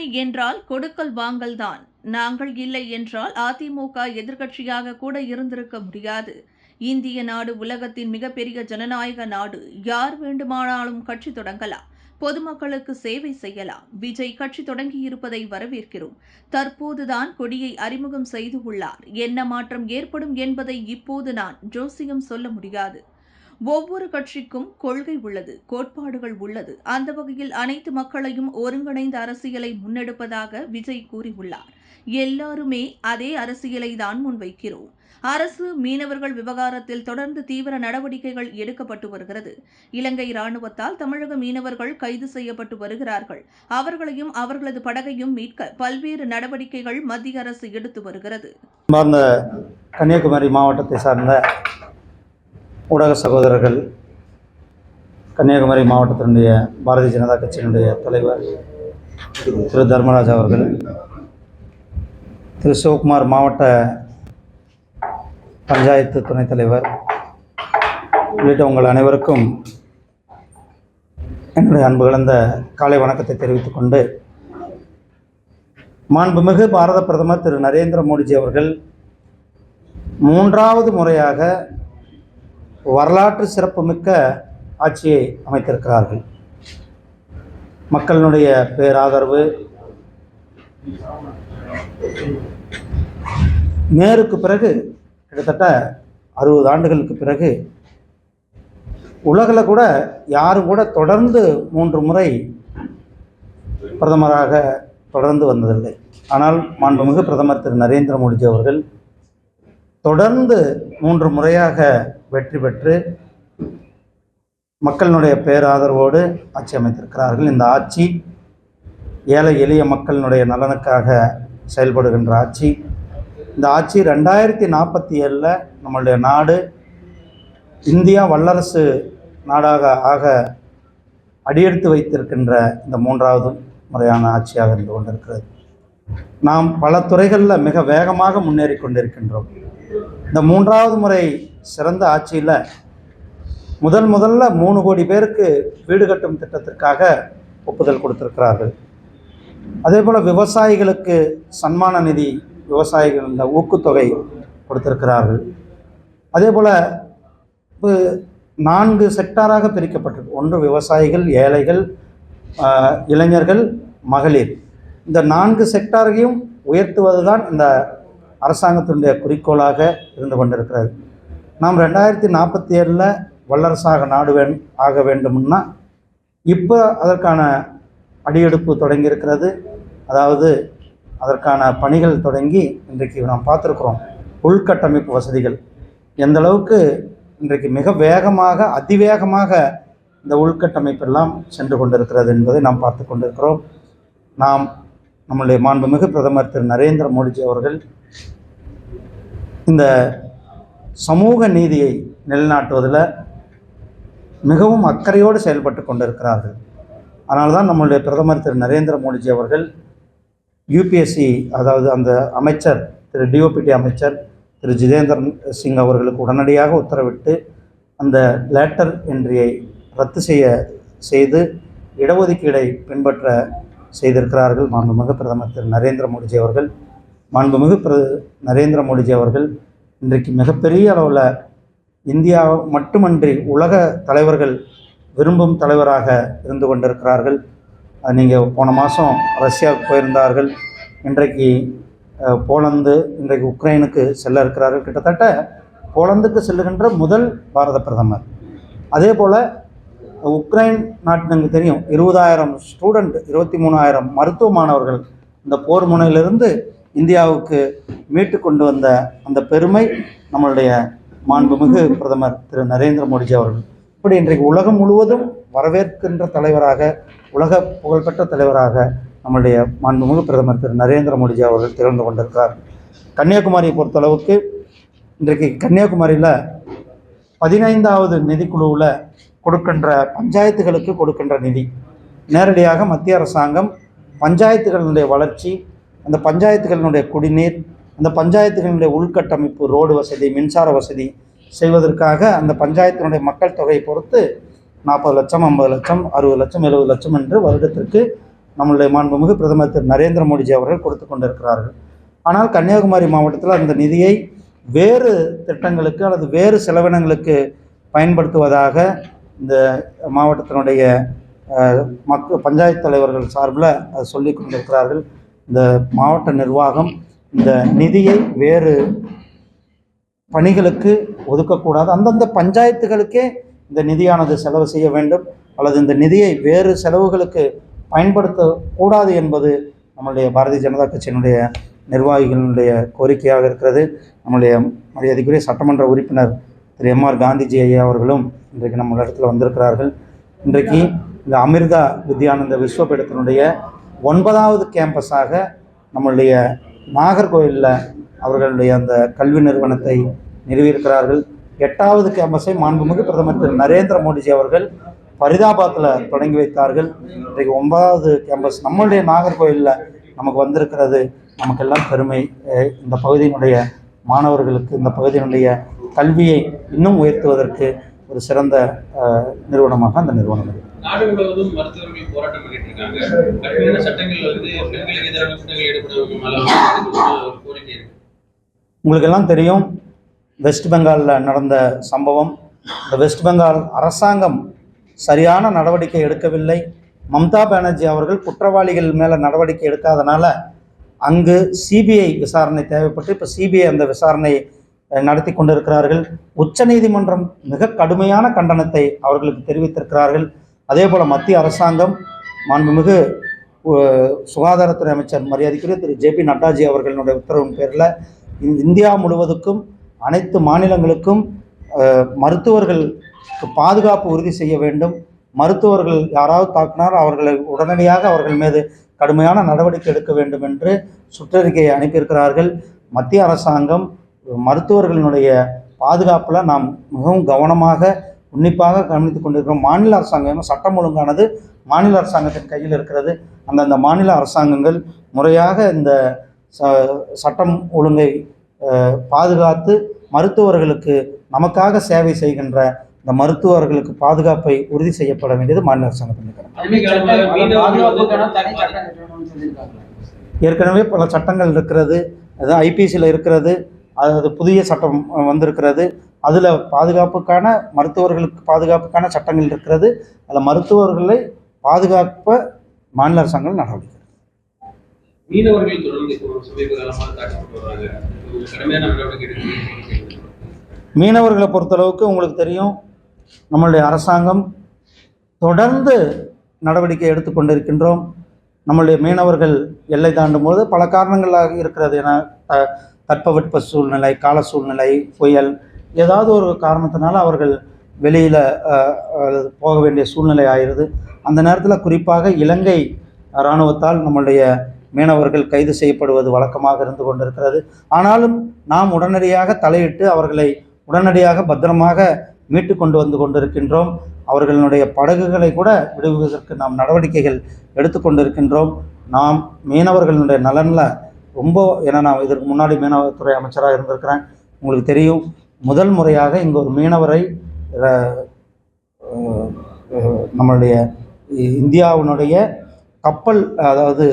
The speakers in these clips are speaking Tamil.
கூட்டணி என்றால் கொடுக்கல் வாங்கல் தான் நாங்கள் இல்லை என்றால் அதிமுக எதிர்க்கட்சியாக கூட இருந்திருக்க முடியாது. இந்திய நாடு உலகத்தின் மிகப்பெரிய ஜனநாயக நாடு. யார் வேண்டுமானாலும் கட்சி தொடங்கலாம். பொதுமக்களுக்கு சேவை செய்யலாம். விஜய் கட்சி தொடங்கியிருப்பதை வரவேற்கிறோம். தற்போதுதான் கொடியை அறிமுகம் செய்து உள்ளார். என்ன மாற்றம் ஏற்படும் என்பதை இப்போது நான் ஜோசியம் சொல்ல முடியாது. ஒவ்வொரு கட்சிக்கும் கொள்கை உள்ளது கோட்பாடுகள் உள்ளது. அந்த வகையில் அனைத்து மக்களையும் ஒருங்கிணைந்த அரசியலை முன்னெடுப்பதாக விஜய் கூறியுள்ளார். எல்லாருமே அதே அரசியலை தான் முன்வைக்கிறோம். அரசு மீனவர்கள் விவகாரத்தில் தொடர்ந்து தீவிர நடவடிக்கைகள் எடுக்கப்பட்டு வருகிறது. இலங்கை ராணுவத்தால் தமிழக மீனவர்கள் கைது செய்யப்பட்டு வருகிறார்கள். அவர்களையும் அவர்களது படகையும் மீட்க பல்வேறு நடவடிக்கைகள் மத்திய அரசு எடுத்து வருகிறது. கன்னியாகுமரி மாவட்டத்தை சார்ந்த ஊடக சகோதரர்கள் கன்னியாகுமரி மாவட்டத்தினுடைய பாரதிய ஜனதா கட்சியினுடைய தலைவர் திரு தர்மராஜ் அவர்கள் திரு சிவகுமார் மாவட்ட பஞ்சாயத்து துணைத் தலைவர் உள்ளிட்ட உங்கள் அனைவருக்கும் என்னுடைய அன்பு கலந்த காலை வணக்கத்தை தெரிவித்துக் கொண்டு மாண்புமிகு பாரத பிரதமர் திரு நரேந்திர மோடிஜி அவர்கள் மூன்றாவது முறையாக வரலாற்று சிறப்புமிக்க ஆட்சியை அமைத்திருக்கிறார்கள். மக்களினுடைய பேராதரவு நேருக்கு பிறகு கிட்டத்தட்ட அறுபது ஆண்டுகளுக்கு பிறகு உலகில் கூட யாரும் கூட தொடர்ந்து மூன்று முறை பிரதமராக தொடர்ந்து வந்ததில்லை. ஆனால் மாண்புமிகு பிரதமர் திரு. நரேந்திர மோடிஜி அவர்கள் தொடர்ந்து மூன்று முறையாக வெற்றி பெற்று மக்களினுடைய பேராதரவோடு ஆட்சி அமைத்திருக்கிறார்கள். இந்த ஆட்சி ஏழை எளிய மக்களினுடைய நலனுக்காக செயல்படுகின்ற ஆட்சி. இந்த ஆட்சி ரெண்டாயிரத்தி நாற்பத்தி ஏழில் நம்மளுடைய நாடு இந்தியா வல்லரசு நாடாக ஆக அடியெடுத்து வைத்திருக்கின்ற இந்த மூன்றாவது முறையான ஆட்சியாக இருந்து கொண்டிருக்கிறது. நாம் பல துறைகளில் மிக வேகமாக முன்னேறி கொண்டிருக்கின்றோம். இந்த மூன்றாவது முறை சிறந்த ஆட்சியில் முதல் முதல்ல மூணு கோடி பேருக்கு வீடு கட்டும் திட்டத்திற்காக ஒப்புதல் கொடுத்துருக்கிறார்கள். அதே போல் விவசாயிகளுக்கு சன்மான நிதி விவசாயிகள் இந்த ஊக்குத்தொகை கொடுத்திருக்கிறார்கள். அதே போல் இப்போ நான்கு செக்டாராக பிரிக்கப்பட்டிருக்கு. ஒன்று விவசாயிகள் ஏழைகள் இளைஞர்கள் மகளிர். இந்த நான்கு செக்டாரையும் உயர்த்துவது தான் இந்த அரசாங்கத்தினுடைய குறிக்கோளாக இருந்து கொண்டிருக்கிறது. நாம் ரெண்டாயிரத்தி நாற்பத்தி ஏழில் வல்லரசாக நாடு வேண் ஆக வேண்டும்னா இப்போ அதற்கான அடியெடுப்பு தொடங்கியிருக்கிறது. அதாவது அதற்கான பணிகள் தொடங்கி இன்றைக்கு நாம் பார்த்துருக்குறோம். உள்கட்டமைப்பு வசதிகள். எந்த அளவுக்கு இன்றைக்கு மிக வேகமாக அதிவேகமாக இந்த உள்கட்டமைப்பெல்லாம் சென்று கொண்டிருக்கிறது என்பதை நாம் பார்த்து கொண்டிருக்கிறோம். நாம் நம்முடைய மாண்புமிகு பிரதமர் திரு நரேந்திர மோடிஜி அவர்கள் இந்த சமூக நீதியை நிலைநாட்டுவதில் மிகவும் அக்கறையோடு செயல்பட்டு கொண்டிருக்கிறார்கள். அதனால தான் நம்மளுடைய பிரதமர் திரு நரேந்திர மோடிஜி அவர்கள் யூபிஎஸ்சி அதாவது அந்த அமைச்சர் திரு டிஓபிடி அமைச்சர் திரு ஜிதேந்திர சிங் அவர்களுக்கு உடனடியாக உத்தரவிட்டு அந்த லேட்டர் என்றியை ரத்து செய்ய செய்து இடஒதுக்கீடை பின்பற்ற செய்திருக்கிறார்கள் மாண்புமிகு பிரதமர் திரு நரேந்திர மோடிஜி அவர்கள். மாண்புமிகு பிர நரேந்திர மோடிஜி அவர்கள் இன்றைக்கு மிகப்பெரிய அளவில் இந்தியா மட்டுமன்றி உலக தலைவர்கள் விரும்பும் தலைவராக இருந்து கொண்டிருக்கிறார்கள். நீங்கள் போன மாதம் ரஷ்யாவுக்கு போயிருந்தார்கள். இன்றைக்கு போலந்து இன்றைக்கு உக்ரைனுக்கு செல்ல இருக்கிறார்கள். கிட்டத்தட்ட போலந்துக்கு செல்லுகின்ற முதல் பாரத பிரதமர். அதே போல் உக்ரைன் நாட்டு தெரியும். இருபதாயிரம் ஸ்டூடெண்ட் இருபத்தி மூணாயிரம் மருத்துவ மாணவர்கள் இந்த போர் முனையிலிருந்து இந்தியாவுக்கு மீட்டு கொண்டு வந்த அந்த பெருமை நம்மளுடைய மாண்புமிகு பிரதமர் திரு நரேந்திர மோடிஜி அவர்கள். இப்படி இன்றைக்கு உலகம் முழுவதும் வரவேற்கின்ற தலைவராக உலக புகழ்பெற்ற தலைவராக நம்மளுடைய மாண்புமிகு பிரதமர் திரு நரேந்திர மோடிஜி அவர்கள் திகழ்ந்து கொண்டிருக்கிறார். கன்னியாகுமரியை பொறுத்தளவுக்கு இன்றைக்கு கன்னியாகுமரியில் பதினைந்தாவது நிதிக்குழுவில் கொடுக்கின்ற பஞ்சாயத்துகளுக்கு கொடுக்கின்ற நிதி. நேரடியாக மத்திய அரசாங்கம் பஞ்சாயத்துகளினுடைய வளர்ச்சி அந்த பஞ்சாயத்துகளினுடைய குடிநீர் அந்த பஞ்சாயத்துகளினுடைய உள்கட்டமைப்பு ரோடு வசதி மின்சார வசதி செய்வதற்காக அந்த பஞ்சாயத்தினுடைய மக்கள் தொகையை பொறுத்து நாற்பது லட்சம் ஐம்பது லட்சம் அறுபது லட்சம் எழுபது லட்சம் என்று வருடத்திற்கு நம்மளுடைய மாண்புமிகு பிரதமர் திரு. நரேந்திர மோடிஜி அவர்கள் கொடுத்து கொண்டிருக்கிறார்கள். ஆனால் கன்னியாகுமரி மாவட்டத்தில் அந்த நிதியை வேறு திட்டங்களுக்கு அல்லது வேறு செலவினங்களுக்கு பயன்படுத்துவதாக இந்த மாவட்டத்தினுடைய மக்கள் பஞ்சாயத்து தலைவர்கள் சார்பில் அது சொல்லி கொண்டிருக்கிறார்கள். இந்த மாவட்ட நிர்வாகம் இந்த நிதியை வேறு பணிகளுக்கு ஒதுக்கக்கூடாது. அந்தந்த பஞ்சாயத்துகளுக்கே இந்த நிதியானது செலவு செய்ய வேண்டும். அல்லது இந்த நிதியை வேறு செலவுகளுக்கு பயன்படுத்தக்கூடாது என்பது நம்முடைய பாரதிய ஜனதா கட்சியினுடைய நிர்வாகிகளுடைய கோரிக்கையாக இருக்கிறது. நம்முடைய மரியாதைக்குரிய சட்டமன்ற உறுப்பினர் திரு எம்ஆர் காந்திஜி ஐயா அவர்களும் இன்றைக்கு நம்ம இடத்துல வந்திருக்கிறார்கள். இன்றைக்கு இந்த அமிர்தா வித்யானந்த விஸ்வபீடத்தினுடைய ஒன்பதாவது கேம்பஸாக நம்மளுடைய நாகர்கோயிலில் அவர்களுடைய அந்த கல்வி நிறுவனத்தை நிறுவியிருக்கிறார்கள். எட்டாவது கேம்பஸை மாண்புமிகு பிரதமர் திரு நரேந்திர மோடிஜி அவர்கள் ஃபரிதாபாத்தில் தொடங்கி வைத்தார்கள். இன்றைக்கு ஒன்பதாவது கேம்பஸ் நம்மளுடைய நாகர்கோவிலில் நமக்கு வந்திருக்கிறது. நமக்கெல்லாம் பெருமை. இந்த பகுதியினுடைய மாணவர்களுக்கு இந்த பகுதியினுடைய கல்வியை இன்னும் உயர்த்துவதற்கு ஒரு சிறந்த நிறுவனமாக அந்த நிறுவனம் இருக்கு. நாடு முழுவதும் மருத்துவர்கள் போராட்டம் பண்ணிட்டு இருக்காங்க கடுமையான சட்டங்கள் வந்து பெண்களுக்கு எதிரான குற்றங்கள் ஈடுபடுறவங்க மேல வந்து ஒரு கோரிக்கை இருக்கு. உங்களுக்கு எல்லாம் தெரியும் வெஸ்ட் பெங்காலில் நடந்த சம்பவம். இந்த வெஸ்ட் பெங்கால் அரசாங்கம் சரியான நடவடிக்கை எடுக்கவில்லை. மம்தா பானர்ஜி அவர்கள் குற்றவாளிகள் மேலே நடவடிக்கை எடுக்காதனால அங்கு சிபிஐ விசாரணை தேவைப்பட்டு இப்போ சிபிஐ அந்த விசாரணை அஹ், நடத்தி கொண்டிருக்கிறார்கள். உச்சநீதிமன்றம் மிக கடுமையான கண்டனத்தை அவர்களுக்கு தெரிவித்திருக்கிறார்கள். அதே போல் மத்திய அரசாங்கம் மாண்புமிகு சுகாதாரத்துறை அமைச்சர் மரியாதைக்குரிய திரு. ஜே பி நட்டாஜி அவர்களுடைய உத்தரவின் பேரில் இந்தியா முழுவதுக்கும் அனைத்து மாநிலங்களுக்கும் மருத்துவர்கள் மருத்துவர்களுக்கு பாதுகாப்பு உறுதி செய்ய வேண்டும். மருத்துவர்கள் யாராவது தாக்கினால் அவர்களை உடனடியாக அவர்கள் மீது கடுமையான நடவடிக்கை எடுக்க வேண்டும் என்று சுற்றறிக்கையை அனுப்பியிருக்கிறார்கள். மத்திய அரசாங்கம் மருத்துவர்களினுடைய பாதுகாப்பில் நாம் மிகவும் கவனமாக உன்னிப்பாக கவனித்து கொண்டிருக்கிறோம். மாநில அரசாங்கம் சட்டம் ஒழுங்கானது மாநில அரசாங்கத்தின் கையில் இருக்கிறது. அந்தந்த மாநில அரசாங்கங்கள் முறையாக இந்த ச- சட்டம் ஒழுங்கை பாதுகாத்து மருத்துவர்களுக்கு நமக்காக சேவை செய்கின்ற இந்த மருத்துவர்களுக்கு பாதுகாப்பை உறுதி செய்யப்பட வேண்டியது மாநில அரசாங்கத்தின் ஏற்கனவே பல சட்டங்கள் இருக்கிறது. அது ஐபிசியில் இருக்கிறது. அது புதிய சட்டம் வந்திருக்கிறது. அதில் பாதுகாப்புக்கான மருத்துவர்களுக்கு பாதுகாப்புக்கான சட்டங்கள் இருக்கிறது. அதில் மருத்துவர்களை பாதுகாப்ப மாநில அரசாங்கம் நடவடிக்கை மீனவர்கள் மீனவர்களை பொறுத்தளவுக்கு உங்களுக்கு தெரியும் நம்மளுடைய அரசாங்கம் தொடர்ந்து நடவடிக்கை எடுத்துக்கொண்டிருக்கின்றோம் நம்மளுடைய மீனவர்கள் எல்லை தாண்டும் போது பல காரணங்களாக இருக்கிறது. என தட்பவெட்ப சூழ்நிலை கால சூழ்நிலை புயல் ஏதாவது ஒரு காரணத்தினால அவர்கள் வெளியில் போக வேண்டிய சூழ்நிலை ஆயிடுது. அந்த நேரத்தில் குறிப்பாக இலங்கை இராணுவத்தால் நம்மளுடைய மீனவர்கள் கைது செய்யப்படுவது வழக்கமாக இருந்து கொண்டிருக்கிறது. ஆனாலும் நாம் உடனடியாக தலையிட்டு அவர்களை உடனடியாக பத்திரமாக மீட்டு கொண்டு வந்து கொண்டிருக்கின்றோம். அவர்களுடைய படகுகளை கூட விடுவதற்கு நாம் நடவடிக்கைகள் எடுத்துக்கொண்டிருக்கின்றோம் நாம் மீனவர்களுடைய நலனில் ரொம்ப ஏன்னா நான் இதற்கு முன்னாடி மீனவத்துறை அமைச்சராக இருந்திருக்கிறேன். உங்களுக்கு தெரியும் முதல் முறையாக இங்கே ஒரு மீனவரை நம்மளுடைய இந்தியாவினுடைய கப்பல் அதாவது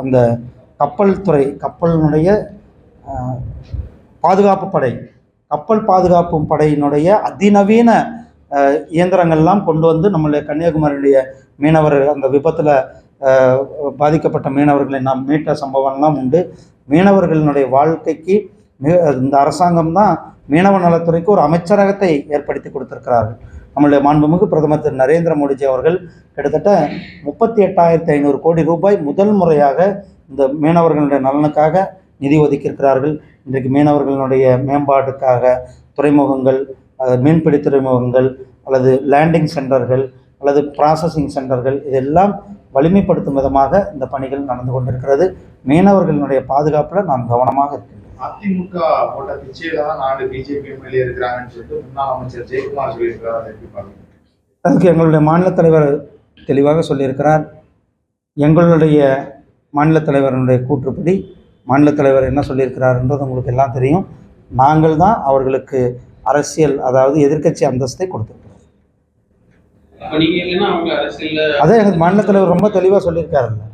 அந்த கப்பல் துறை கப்பலினுடைய பாதுகாப்பு படை கப்பல் பாதுகாப்பு படையினுடைய அதிநவீன இயந்திரங்கள்லாம் கொண்டு வந்து நம்மளுடைய கன்னியாகுமரியுடைய மீனவர் அந்த விபத்தில் பாதிக்கப்பட்ட மீனவர்களை நாம் மீட்ட சம்பவம்லாம் உண்டு. மீனவர்களினுடைய வாழ்க்கைக்கு இந்த அரசாங்கம் தான் மீனவ நலத்துறைக்கு ஒரு அமைச்சரகத்தை ஏற்படுத்தி கொடுத்திருக்கிறார்கள். நம்மளுடைய மாண்புமிகு பிரதமர் திரு நரேந்திர மோடிஜி அவர்கள் கிட்டத்தட்ட முப்பத்தி எட்டாயிரத்தி ஐநூறு கோடி ரூபாய் முதல் முறையாக இந்த மீனவர்களுடைய நலனுக்காக நிதி ஒதுக்கியிருக்கிறார்கள். இன்றைக்கு மீனவர்களுடைய மேம்பாட்டுக்காக துறைமுகங்கள் மீன்பிடி துறைமுகங்கள் அல்லது லேண்டிங் சென்டர்கள் அல்லது ப்ராசஸிங் சென்டர்கள் இதெல்லாம் வலிமைப்படுத்தும் விதமாக இந்த பணிகள் நடந்து கொண்டிருக்கிறது. மீனவர்களுடைய பாதுகாப்பில் நாம் கவனமாக இருக்கின்றோம் அதிமுக போட்ட பிச்சையில தான் நாலு பிஜேபி எம்எல்ஏ இருக்கிறாங்கன்னு சொல்லிட்டு முன்னாள் அமைச்சர் ஜெயக்குமார் சொல்லியிருக்கிறார். அதுக்கு எங்களுடைய மாநில தலைவர் தெளிவாக சொல்லியிருக்கிறார். எங்களுடைய மாநில தலைவருடைய கூற்றுப்படி மாநில தலைவர் என்ன சொல்லியிருக்கிறார்ன்றது உங்களுக்கு எல்லாம் தெரியும். நாங்கள் தான் அவர்களுக்கு அரசியல் அதாவது எதிர்க்கட்சி அந்தஸ்தை கொடுத்திருக்கிறோம். அப்ப நீங்க இல்லைன்னா அவங்க அரசியல்ல அதே எங்கள் மாநில தலைவர் ரொம்ப தெளிவாக சொல்லியிருக்காருல்ல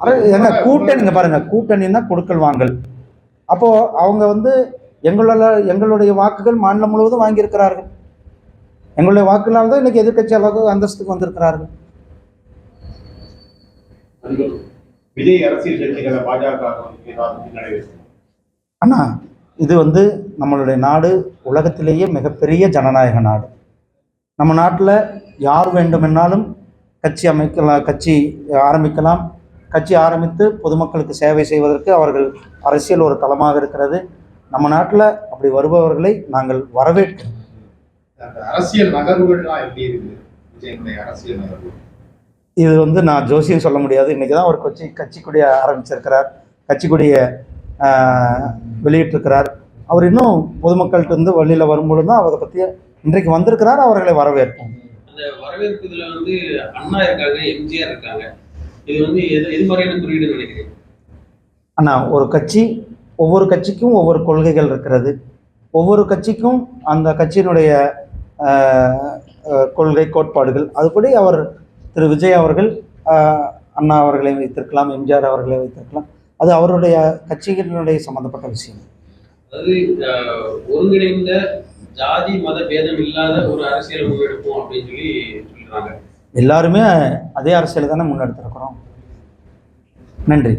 அரை எங்க கூட்டணிங்க பாருங்க கூட்டணின்னா கொடுக்கல் வாங்கல். அப்போது அவங்க வந்து எங்களோட எங்களுடைய வாக்குகள் மாநிலம் முழுவதும் வாங்கியிருக்கிறார்கள். எங்களுடைய வாக்குகளால் தான் இன்னைக்கு எதிர்க்கட்சி அளவுக்கு அந்தஸ்துக்கு வந்திருக்கிறார்கள். விஜய் அரசியல் கட்சிகளை பாஜக அண்ணா இது வந்து நம்மளுடைய நாடு உலகத்திலேயே மிகப்பெரிய ஜனநாயக நாடு. நம்ம நாட்டில் யார் வேண்டுமென்னாலும் கட்சி அமைக்கலாம் கட்சி ஆரம்பிக்கலாம். கட்சி ஆரம்பித்து பொதுமக்களுக்கு சேவை செய்வதற்கு அவர்கள் அரசியல் ஒரு தளமாக இருக்கிறது. நம்ம நாட்டில் அப்படி வருபவர்களை நாங்கள் வரவேற்கிறோம். அரசியல் நகர்வுகள்லாம் எப்படி இருக்குது? விஜயனுடைய அரசியல் நகர்வு இது வந்து நான் ஜோசியம் சொல்ல முடியாது. இன்றைக்கி தான் ஒரு கட்சி கட்சிக்குடிய ஆரம்பிச்சிருக்கிறார். கட்சிக்குடிய வெளியிட்டிருக்கிறார். அவர் இன்னும் பொதுமக்கள்கிட்ட இருந்து வெளியில் வரும்பொழுது தான் அவரை பற்றி இன்றைக்கு வந்திருக்கிறார் அவர்களை வரவேற்போம். அந்த வரவேற்புல வந்து அண்ணா இருக்காங்க எம்ஜிஆர் இருக்காங்க. இது வந்து எது எது மாதிரியான குறியீடு நினைக்கிறீங்க? அண்ணா ஒரு கட்சி ஒவ்வொரு கட்சிக்கும் ஒவ்வொரு கொள்கைகள் இருக்கிறது. ஒவ்வொரு கட்சிக்கும் அந்த கட்சியினுடைய கொள்கை கோட்பாடுகள். அதுபடி அவர் திரு. விஜய் அவர்கள் அண்ணா அவர்களை வைத்திருக்கலாம் எம்ஜிஆர் அவர்களை வைத்திருக்கலாம். அது அவருடைய கட்சிகளினுடைய சம்பந்தப்பட்ட விஷயம். அதாவது ஒருங்கிணைந்த ஜாதி மத பேதம் இல்லாத ஒரு அரசியல் முன்னெடுப்போம் அப்படின்னு சொல்லி சொல்றாங்க. எல்லாருமே அதே அரசியல் தானே முன்னெடுத்திருக்கிறோம். நன்றி.